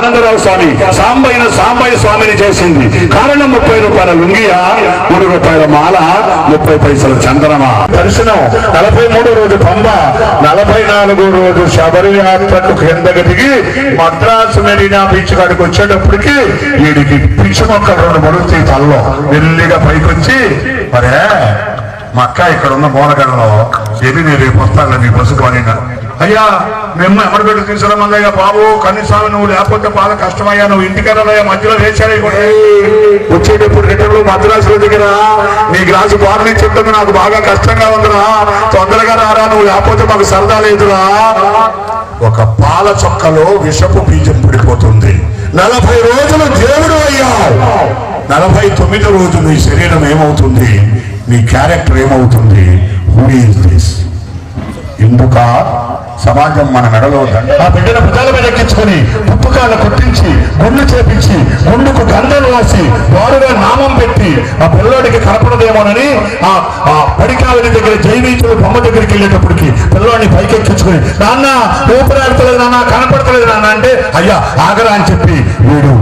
ఆనందరావు స్వామి సాంబైన సాంబయ్య స్వామిని చేసింది. కారణం ముప్పై రూపాయల లుంగియ మూడు రూపాయల మాల ముప్పై పైసల చందనమ. దర్శనం నలభై మూడో రోజు పంబ నలభై నాలుగో రోజు శబరి యాత్రకు కిందకి దిగి మద్రాసు మెరీనా బీచ్ కాడికి వచ్చేటప్పటికి వీడికి పిచ్చి మొక్కలు రెండు పడుతాయి తల్లో. మెల్లిగా పైకొచ్చి మరే మా అక్క ఇక్కడ ఉన్న మూలగడలో ఏమి నేను రేపు వస్తాను మీ బస్సుకు అని అయ్యా మేము ఎమరబెట్టు తీసుకురమ్మయ్యా బాబు? కనీసం నువ్వు లేకపోతే బాధ కష్టమయ్యా. నువ్వు ఇంటికెళ్ళయ్యా మధ్యలో వేసాడు వచ్చేటప్పుడు రిటర్న్లు మద్రాసుల దగ్గర నీ గ్లాసు బార్లీ చెప్తుంది నాకు బాగా కష్టంగా ఉందిరా. తొందరగా రారా నువ్వు లేకపోతే మాకు సరదా లేదురా. ఒక పాల చొక్కలో విషపు బీజం పడిపోతుంది. నలభై రోజులు దేవుడు అయ్యావు. నలభై తొమ్మిది రోజులు నీ శరీరం ఏమవుతుంది? నీ క్యారెక్టర్ ఏమవుతుంది? హూ ఈస్ దిస్ ఎందుక? సమాజం మన మెడలో ఆ బిడ్డను ప్రజల మీద ఎక్కించుకొని పుప్పకాల కొట్టించి గుండు చేపించి గుండుకు గంధం రాసి వారుగా నామం పెట్టి ఆ పిల్లోడికి కనపడదేమోనని ఆ ఆ పడికావిడి దగ్గర జైవీచుడు బొమ్మ దగ్గరికి వెళ్ళేటప్పటికి పిల్లోడిని పైకి ఎక్కించుకొని నాన్న ఊపిరాడతలేదు నాన్న కనపడతలేదు నాన్న అంటే అయ్యా ఆగరా అని చెప్పి వీడు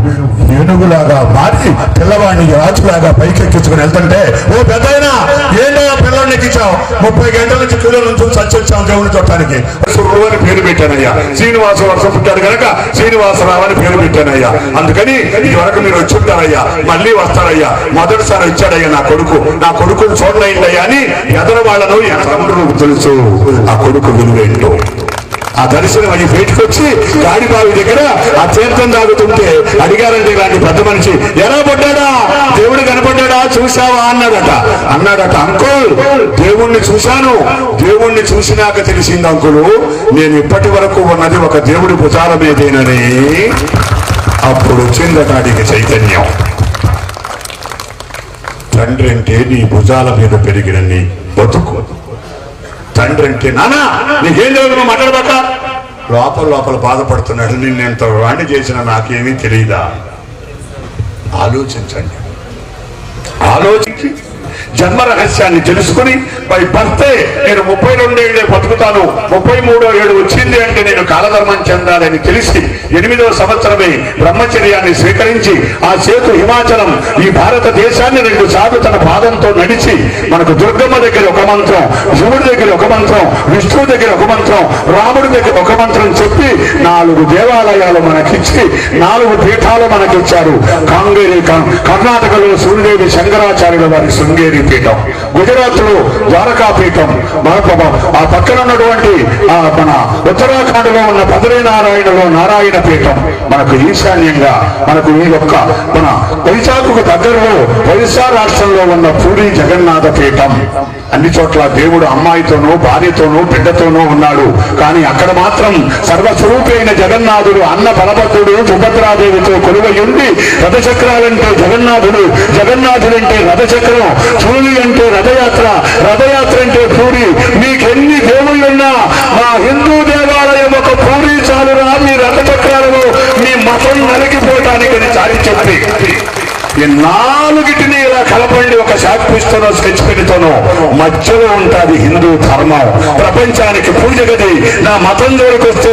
ఏనుగులాగా మారి పిల్లవాడిని రాజులాగా పైకెక్కించుకుని వెళ్తుంటే ఓ పెద్దయినా ఏంటో ఆ పిల్లవాడిని ఎక్కించావు? ముప్పై గంటల నుంచి కిలో నుంచి చచ్చొచ్చాం దేవుని చూడటానికి. అని పేరు పెట్టానయ్యా. శ్రీనివాస వర్షం పుట్టాడు కనుక శ్రీనివాసరావు అని పేరు పెట్టానయ్యా. అందుకని ఇది వరకు మీరు వచ్చి ఉంటారయ్యా. మళ్ళీ వస్తారయ్యా. మొదటిసారి వచ్చాడయ్యా నా కొడుకు. నా కొడుకుని చూడలేండయ్యా అని ఎదరు వాళ్ళను తెలుసు. ఆ కొడుకు విలువేంటో ఆ దర్శనం అది బయటకు వచ్చి గాడిబావి దగ్గర ఆ తీర్థం తాగుతుంటే అడిగారంటే ఇలాంటి పెద్ద మనిషి ఎలా పడ్డాడా దేవుడు కనపడ్డాడా? చూసావా అన్నాడట. అన్నాడట అంకుల్ దేవుణ్ణి చూశాను. దేవుణ్ణి చూసినాక తెలిసింది అంకులు నేను ఇప్పటి వరకు ఉన్నది ఒక దేవుడి భుజాల మీదేనని. అప్పుడు వచ్చిందట అడిగి చైతన్యం. తండ్రి అంటే నీ భుజాల మీద పెరిగిన నీ బతుకు. తండ్రి అంటే నానా నీకేం తెలియదు మాట్లాడబాక. లోపల లోపల బాధపడుతున్నాడు. నిన్ను ఎంత వాణి చేసినా నాకేమీ తెలియదా ఆలోచించండి. ఆలోచించి జన్మ రహస్యాన్ని తెలుసుకుని బై బర్తే నేను ముప్పై రెండేళ్ళే బతుకుతాను. ముప్పై మూడో ఏడు వచ్చింది అంటే నేను కాలధర్మం చెందాలని తెలిసి ఎనిమిదో సంవత్సరమే బ్రహ్మచర్యాన్ని స్వీకరించి ఆ సేతు హిమాచలం ఈ భారతదేశాన్ని రెండు సార్లు తన పాదంతో నడిచి మనకు దుర్గమ్మ దగ్గర ఒక మంత్రం శివుడి దగ్గర ఒక మంత్రం విష్ణువు దగ్గర ఒక మంత్రం రాముడి దగ్గర ఒక మంత్రం చెప్పి నాలుగు దేవాలయాలు మనకిచ్చి నాలుగు పీఠాలు మనకిచ్చారు. కాంగేరి కర్ణాటకలో సూర్యదేవి శంకరాచార్యుల వారి శృంగేరి పీఠం. గుజరాత్లో ద్వారకా పీఠం. మహాప్రభ ఆ పక్కన ఉన్నటువంటి ఆ మన ఉత్తరాఖండ్లో ఉన్న బద్రీనారాయణలో నారాయణ పీఠం. మనకు ఈశాన్యంగా మనకు ఈ యొక్క మన వైశాఖకు దగ్గరలో ఒరిస్సా రాష్ట్రంలో ఉన్న పూరి జగన్నాథ పీఠం. అన్ని చోట్ల దేవుడు అమ్మాయితోనూ భార్యతోనూ బిడ్డతోనూ ఉన్నాడు. కానీ అక్కడ మాత్రం సర్వస్వరూపైన జగన్నాథుడు అన్న బలభద్రుడు సుభద్రాదేవితో కొలువై ఉండి రథచక్రాలంటే జగన్నాథుడు జగన్నాథుడంటే రథచక్రం పూరి అంటే రథయాత్ర రథయాత్ర అంటే పూరి. మీకెన్ని దేవుళ్ళున్నా మా హిందూ దేవాలయం ఒక పూరి చాలురా మీ రథచక్రాలను మీ మతం నలిగిపోవటానికి చాలి చెప్పి. ఈ నాలుగిటిని ఇలా ఒక శాపిస్తోనో స్కెచ్ మధ్యలో ఉంటుంది హిందూ ధర్మం. ప్రపంచానికి పూజ గది నా మతం జోలికి వస్తే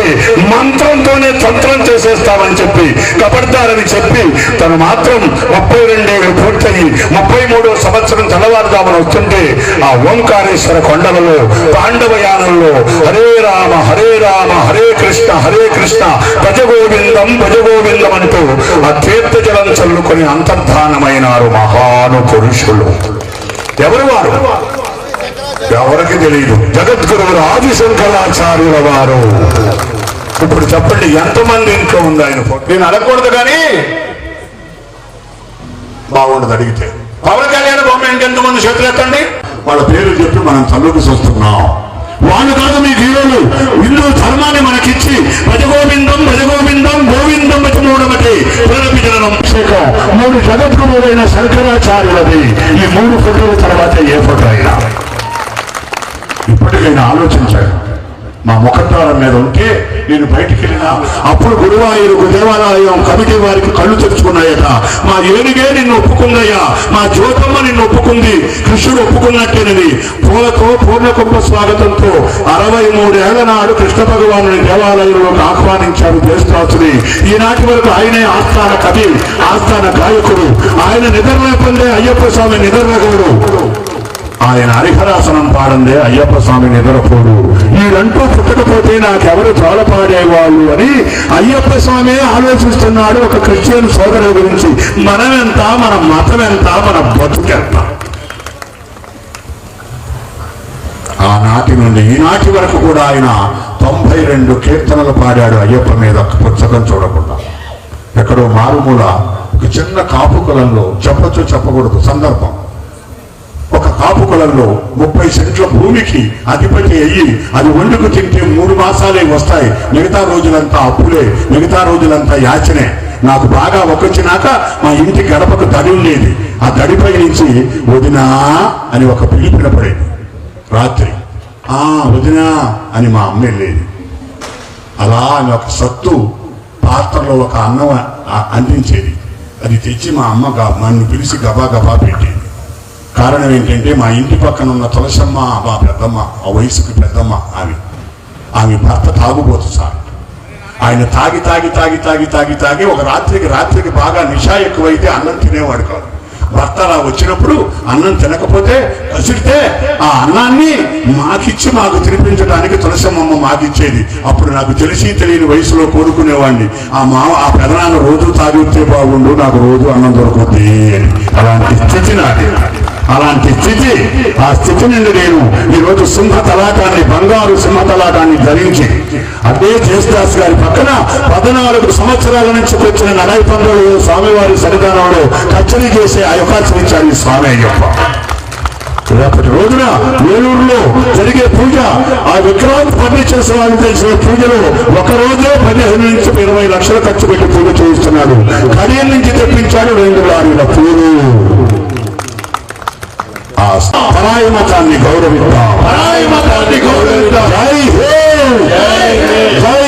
మంత్రంతోనే తంత్రం చేసేస్తామని చెప్పి కబడ్దారని చెప్పి తను మాత్రం ముప్పై రెండేళ్ళు పూర్తయి ముప్పై మూడో సంవత్సరం తెల్లవారుదామని వస్తుంటే ఆ ఓంకారేశ్వర కొండలలో పాండవయానంలో హరే రామ హరే రామ హరే కృష్ణ హరే కృష్ణ భజగోవిందం భజగోవిందం అంటూ ఆ తీర్థ జలం చల్లుకొని అంతర్ధానమైనారు మహాను పురుషులు ఎవరు వారు ఎవరికి తెలియదు జగద్గురువులు ఆదిశంకరాచార్యుల వారు. ఇప్పుడు చెప్పండి ఎంతమంది ఇంట్లో ఉంది ఆయన? నేను అడగకూడదు కానీ బాగుండదు అడిగితే. పవన్ కళ్యాణ్ బొమ్మ ఇంకెంతమంది చేతులు ఎత్తండి వాళ్ళ పేరు చెప్పి మనం తల్లుకు చూస్తున్నాం. జగద్గురువులైన శంకరాచార్యులది ఈ మూడు ఫోటోల తర్వాత ఏ ఫోటో అయినా. ఇప్పటికైనా ఆలోచించాడు. మా ముఖద్వారం మీద ఉంటే నేను బయటికి వెళ్ళినా అప్పుడు గురువాయూరు దేవాలయం కమిటీ వారికి కళ్ళు తెచ్చుకున్నాయట మా ఏనుగే నిన్ను ఒప్పుకుందయ్యా. మా జ్యోతమ్మ నిన్ను ఒప్పుకుంది. కృష్ణుడు ఒప్పుకున్నట్టేనని. పూలతో పూర్ణకుంభ స్వాగతంతో అరవై మూడేళ్ళ నాడు కృష్ణ భగవానుని దేవాలయంలోకి ఆహ్వానించారు దేశరాజుని ఈనాటి వరకు ఆయనే ఆస్థాన కవి ఆస్థాన గాయకుడు. ఆయన నిద్ర పొందే అయ్యప్ప స్వామి నిద్రగోడు ఆయన హరిహరాసనం పాడందే అయ్యప్ప స్వామి నిద్రపోడు. వీళ్ళంటూ పుట్టకపోతే నాకెవరు జోలపాడేవాళ్ళు అని అయ్యప్ప స్వామి ఆలోచిస్తున్నాడు ఒక క్రిస్టియన్ సోదరుల గురించి. మనం ఎంత మన మతం ఎంత మన బతుకెంత? ఆనాటి నుండి ఈనాటి వరకు కూడా ఆయన తొంభై రెండు కీర్తనలు పాడాడు అయ్యప్ప మీద పుస్తకం చూడకుండా. ఎక్కడో మారుమూల ఒక చిన్న కాపు కులంలో చెప్పొచ్చు చెప్పకూడదు సందర్భం. ఒక కాపు ముప్పై సెంట్ల భూమికి అధిపతి అయ్యి అది వండుకు తింటే మూడు మాసాలే వస్తాయి. మిగతా రోజులంతా అప్పులే మిగతా రోజులంతా యాచనే. నాకు బాగా ఒకొచ్చినాక మా ఇంటి గడపకు దడి ఉండేది ఆ దడిపై నుంచి వదినా అని ఒక పిల్లి వినపడేది రాత్రి ఆ వదినా అని మా అమ్మ వెళ్ళేది. అలా అని ఒక సత్తు పాత్రలో ఒక అన్నం అందించేది. అది తెచ్చి మా అమ్మ నన్ను పిలిచి గబా గబా పెట్టేది. కారణం ఏంటంటే మా ఇంటి పక్కన ఉన్న తులసమ్మ మా పెద్దమ్మ ఆ వయసుకి పెద్దమ్మ ఆమె. ఆమె భర్త తాగుబోతు సార్. ఆయన తాగి తాగి తాగి తాగి తాగి తాగి ఒక రాత్రికి రాత్రికి బాగా నిషా ఎక్కువైతే అన్నం తినేవాడు కాదు. భర్త అలా వచ్చినప్పుడు అన్నం తినకపోతే కసిరితే ఆ అన్నాన్ని మాకిచ్చి మాకు తినిపించడానికి తులసమ్మ మాకిచ్చేది. అప్పుడు నాకు తెలిసి తెలియని వయసులో కోరుకునేవాడిని. ఆ మామ ఆ పెదనాన్న రోజు తాగితే బాగుండు నాకు రోజు అన్నం దొరుకుతుంది అని అలాంటి స్థితి నాది. అలాంటి స్థితి ఆ స్థితి నుండి నేను ఈరోజు సింహ తలాకాన్ని బంగారు సింహ తలాకాన్ని ధరించి అదే జయస్దాస్ గారి పక్కన పద్నాలుగు సంవత్సరాల నుంచి వచ్చిన నడై పండుగలు స్వామివారి సన్నిధానంలో కచ్చరీ చేసే అవకాశం ఇచ్చారు ఈ స్వామి అయ్యప్ప రేపటి రోజున ఏలూరులో జరిగే పూజ ఆ విక్రాంత్ ఫర్నిచర్స్ వాళ్ళు తెలిసిన పూజలో ఒక రోజే పదిహేను నుంచి ఇరవై లక్షలు ఖర్చు పెట్టి పూజ చేయిస్తున్నాడు. కడియం నుంచి తెప్పించాడు రెండు లారీల పూలు. ఆ పరాయి మతాన్ని గౌరవిద్దాం. పరాయి మతాన్ని గౌరవిద్దాం. జై హే జై